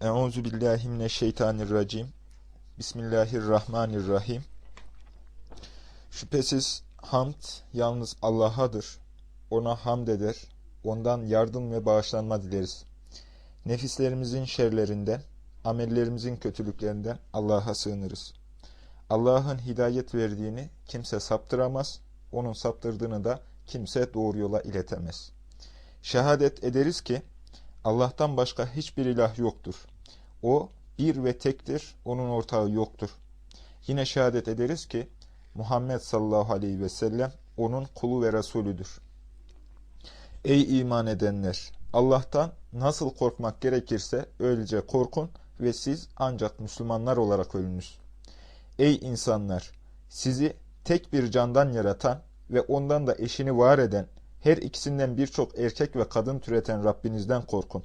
Euzu billahi mineşşeytanirracim. Bismillahirrahmanirrahim. Şüphesiz hamd yalnız Allah'adır. Ona hamd eder. Ondan yardım ve bağışlanma dileriz. Nefislerimizin şerlerinden, amellerimizin kötülüklerinden Allah'a sığınırız. Allah'ın hidayet verdiğini kimse saptıramaz. Onun saptırdığını da kimse doğru yola iletemez. Şehadet ederiz ki Allah'tan başka hiçbir ilah yoktur. O bir ve tektir, onun ortağı yoktur. Yine şehadet ederiz ki Muhammed sallallahu aleyhi ve sellem onun kulu ve Resulüdür. Ey iman edenler! Allah'tan nasıl korkmak gerekirse öylece korkun ve siz ancak Müslümanlar olarak ölünüz. Ey insanlar! Sizi tek bir candan yaratan ve ondan da eşini var eden, her ikisinden birçok erkek ve kadın türeten Rabbinizden korkun.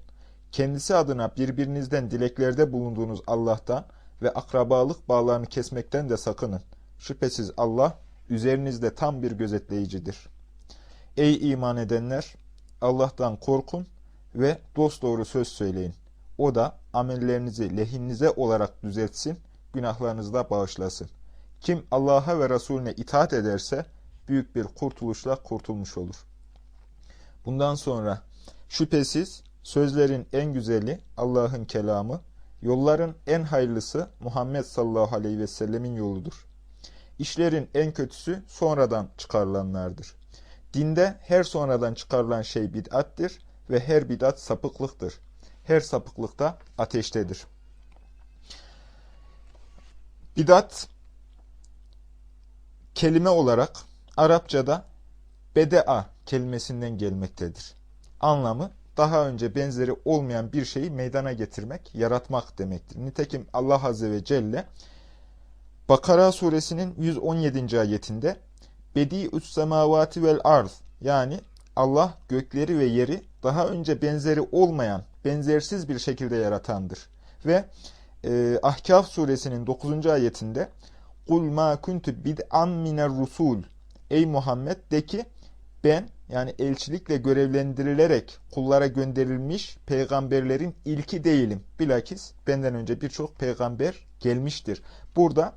Kendisi adına birbirinizden dileklerde bulunduğunuz Allah'tan ve akrabalık bağlarını kesmekten de sakının. Şüphesiz Allah üzerinizde tam bir gözetleyicidir. Ey iman edenler! Allah'tan korkun ve dosdoğru söz söyleyin. O da amellerinizi lehinize olarak düzeltsin, günahlarınızı da bağışlasın. Kim Allah'a ve Resulüne itaat ederse büyük bir kurtuluşla kurtulmuş olur. Bundan sonra şüphesiz sözlerin en güzeli Allah'ın kelamı, yolların en hayırlısı Muhammed sallallahu aleyhi ve sellemin yoludur. İşlerin en kötüsü sonradan çıkarılanlardır. Dinde her sonradan çıkarılan şey bid'attir ve her bid'at sapıklıktır. Her sapıklık da ateştedir. Bid'at kelime olarak Arapçada bede'a kelimesinden gelmektedir. Anlamı daha önce benzeri olmayan bir şeyi meydana getirmek, yaratmak demektir. Nitekim Allah Azze ve Celle Bakara suresinin 117. ayetinde Bedi'ü's semavati vel arz yani Allah gökleri ve yeri daha önce benzeri olmayan, benzersiz bir şekilde yaratandır. Ve e, Ahkaf suresinin 9. ayetinde Kul ma kuntu bid'an miner rusul Ey Muhammed de ki ben yani elçilikle görevlendirilerek kullara gönderilmiş peygamberlerin ilki değilim. Bilakis benden önce birçok peygamber gelmiştir. Burada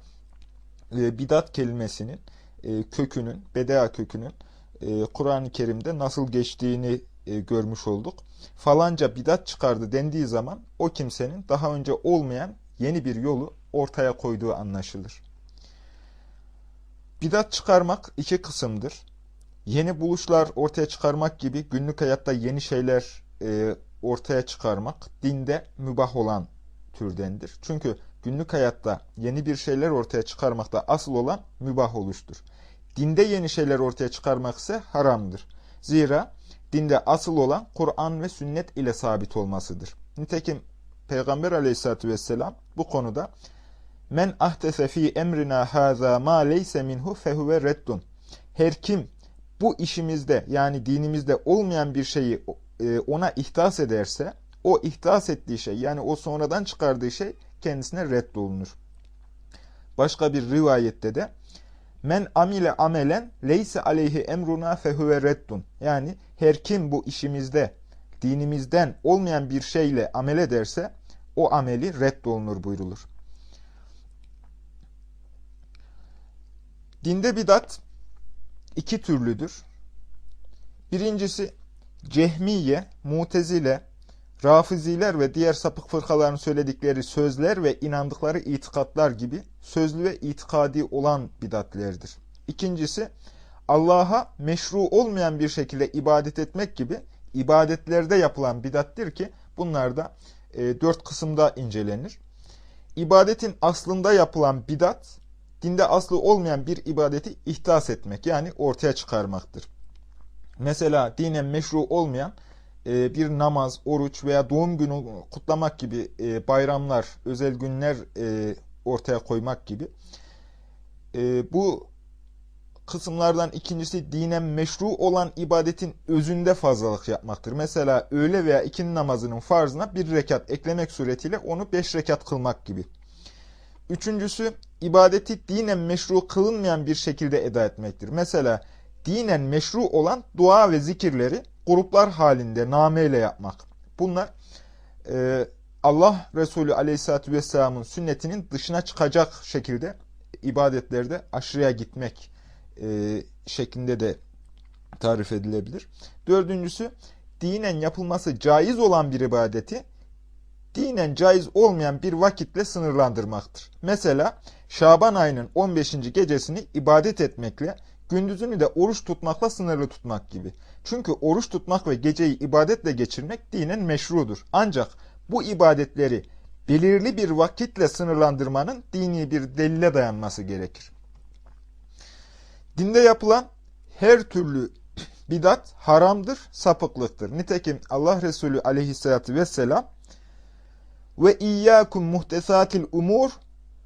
e, bidat kelimesinin e, kökünün, bedea kökünün e, Kur'an-ı Kerim'de nasıl geçtiğini e, görmüş olduk. Falanca bidat çıkardı dendiği zaman o kimsenin daha önce olmayan yeni bir yolu ortaya koyduğu anlaşılır. Bidat çıkarmak iki kısımdır. Yeni buluşlar ortaya çıkarmak gibi günlük hayatta yeni şeyler e, ortaya çıkarmak dinde mübah olan türdendir. Çünkü günlük hayatta yeni bir şeyler ortaya çıkarmakta asıl olan mübah oluştur. Dinde yeni şeyler ortaya çıkarmak ise haramdır. Zira dinde asıl olan Kur'an ve sünnet ile sabit olmasıdır. Nitekim Peygamber aleyhissalatü vesselam bu konuda Men ahtese fi emrina haza ma leyse minhu fehuve reddun. Her kim bu işimizde yani dinimizde olmayan bir şeyi e, ona ihdas ederse o ihdas ettiği şey yani o sonradan çıkardığı şey kendisine reddolunur. Başka bir rivayette de Men amile amelen leyse aleyhi emruna fehuve reddun. Yani her kim bu işimizde dinimizden olmayan bir şeyle amel ederse o ameli reddolunur buyrulur. Dinde bidat iki türlüdür. Birincisi Cehmiye, Mutezile, Rafiziler ve diğer sapık fırkaların söyledikleri sözler ve inandıkları itikatlar gibi sözlü ve itikadi olan bidatlerdir. İkincisi Allah'a meşru olmayan bir şekilde ibadet etmek gibi ibadetlerde yapılan bidattir ki bunlar da e, dört kısımda incelenir. İbadetin aslında yapılan bidat dinde aslı olmayan bir ibadeti ihdas etmek yani ortaya çıkarmaktır. Mesela dinen meşru olmayan e, bir namaz, oruç veya doğum günü kutlamak gibi e, bayramlar, özel günler e, ortaya koymak gibi. Bu kısımlardan ikincisi dinen meşru olan ibadetin özünde fazlalık yapmaktır. Mesela öğle veya ikindi namazının farzına bir rekat eklemek suretiyle onu beş rekat kılmak gibi. Üçüncüsü ibadeti dinen meşru kılınmayan bir şekilde eda etmektir. Mesela dinen meşru olan dua ve zikirleri gruplar halinde nameyle yapmak. Bunlar e, Allah Resulü Aleyhisselatü Vesselam'ın sünnetinin dışına çıkacak şekilde ibadetlerde aşırıya gitmek e, şeklinde de tarif edilebilir. Dördüncüsü, dinen yapılması caiz olan bir ibadeti, dinen caiz olmayan bir vakitle sınırlandırmaktır. Mesela Şaban ayının 15. gecesini ibadet etmekle, gündüzünü de oruç tutmakla sınırlı tutmak gibi. Çünkü oruç tutmak ve geceyi ibadetle geçirmek dinen meşrudur. Ancak bu ibadetleri belirli bir vakitle sınırlandırmanın dini bir delile dayanması gerekir. Dinde yapılan her türlü bidat haramdır, sapıklıktır. Nitekim Allah Resulü aleyhissalatü vesselam ve iyyakum muhtesatil umur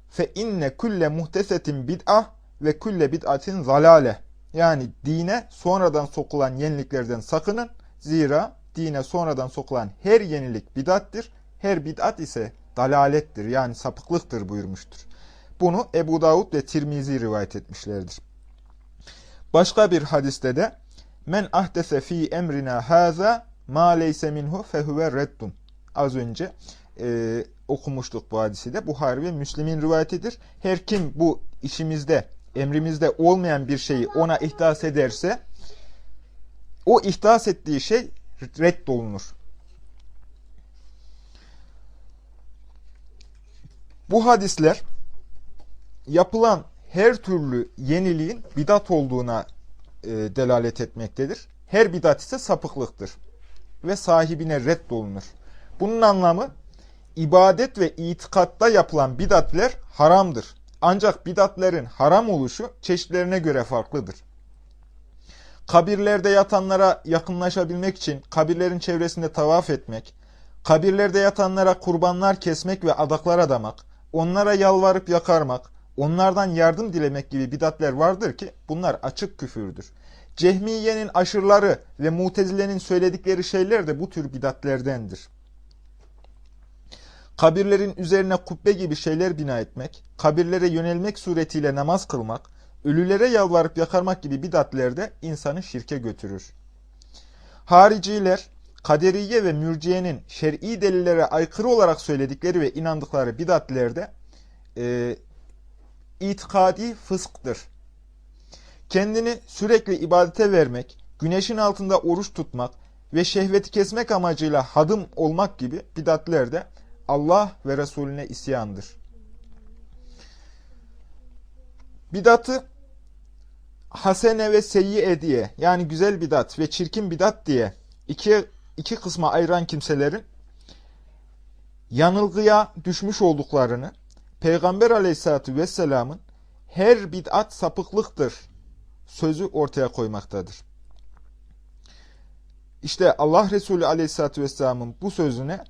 fe inne kulle muhtesetin bid'ah ve kulle bid'atin zalale. Yani dine sonradan sokulan yeniliklerden sakının. Zira dine sonradan sokulan her yenilik bid'attir. Her bid'at ise dalalettir yani sapıklıktır buyurmuştur. Bunu Ebu Davud ve Tirmizi rivayet etmişlerdir. Başka bir hadiste de Men ahdese fi emrina haza ma leyse minhu fehuve reddun. Az önce e, okumuştuk bu hadisi de. Buhari ve Müslim'in rivayetidir. Her kim bu işimizde, emrimizde olmayan bir şeyi ona ihdas ederse o ihdas ettiği şey reddolunur. Bu hadisler yapılan her türlü yeniliğin bidat olduğuna e, delalet etmektedir. Her bidat ise sapıklıktır ve sahibine reddolunur. Bunun anlamı ibadet ve itikatta yapılan bidatler haramdır. Ancak bidatlerin haram oluşu çeşitlerine göre farklıdır. Kabirlerde yatanlara yakınlaşabilmek için kabirlerin çevresinde tavaf etmek, kabirlerde yatanlara kurbanlar kesmek ve adaklar adamak, onlara yalvarıp yakarmak, onlardan yardım dilemek gibi bidatler vardır ki bunlar açık küfürdür. Cehmiye'nin aşırları ve mutezilenin söyledikleri şeyler de bu tür bidatlerdendir. Kabirlerin üzerine kubbe gibi şeyler bina etmek, kabirlere yönelmek suretiyle namaz kılmak, ölülere yalvarıp yakarmak gibi bidatler de insanı şirke götürür. Hariciler, kaderiye ve mürciyenin şer'i delillere aykırı olarak söyledikleri ve inandıkları bidatlerde e, itikadi fısktır. Kendini sürekli ibadete vermek, güneşin altında oruç tutmak ve şehveti kesmek amacıyla hadım olmak gibi bidatler de Allah ve Resulüne isyandır. Bidatı hasene ve seyyiye diye yani güzel bidat ve çirkin bidat diye iki, iki kısma ayıran kimselerin yanılgıya düşmüş olduklarını Peygamber aleyhissalatü vesselamın her bid'at sapıklıktır sözü ortaya koymaktadır. İşte Allah Resulü aleyhissalatü vesselamın bu sözüne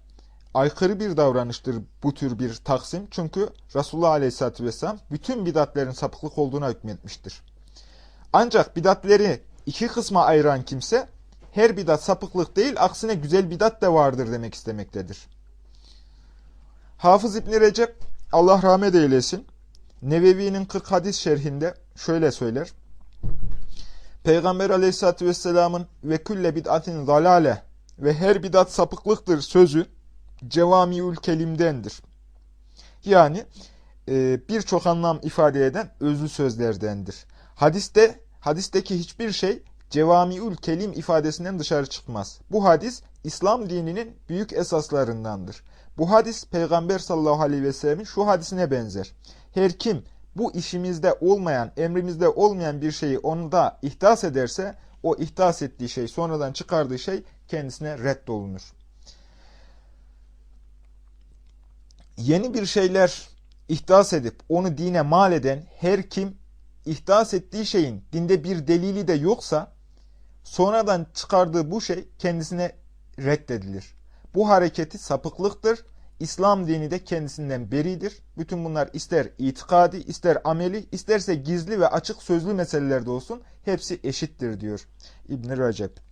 aykırı bir davranıştır bu tür bir taksim. Çünkü Resulullah aleyhissalatü vesselam bütün bidatlerin sapıklık olduğuna hükmetmiştir. Ancak bidatleri iki kısma ayıran kimse her bidat sapıklık değil aksine güzel bidat de vardır demek istemektedir. Hafız İbni Recep Allah rahmet eylesin Nevevi'nin 40 hadis şerhinde şöyle söyler. Peygamber aleyhissalatü vesselamın ve külle bid'atin zalale ve her bidat sapıklıktır sözü cevamiül kelimdendir. Yani e, birçok anlam ifade eden özlü sözlerdendir. Hadiste hadisteki hiçbir şey cevamiül kelim ifadesinden dışarı çıkmaz. Bu hadis İslam dininin büyük esaslarındandır. Bu hadis Peygamber sallallahu aleyhi ve sellemin şu hadisine benzer. Her kim bu işimizde olmayan, emrimizde olmayan bir şeyi onda ihdas ederse, o ihdas ettiği şey, sonradan çıkardığı şey kendisine reddolunur. Yeni bir şeyler ihdas edip onu dine mal eden her kim ihdas ettiği şeyin dinde bir delili de yoksa sonradan çıkardığı bu şey kendisine reddedilir. Bu hareketi sapıklıktır. İslam dini de kendisinden beridir. Bütün bunlar ister itikadi, ister ameli, isterse gizli ve açık sözlü meselelerde olsun hepsi eşittir diyor İbn-i Recep.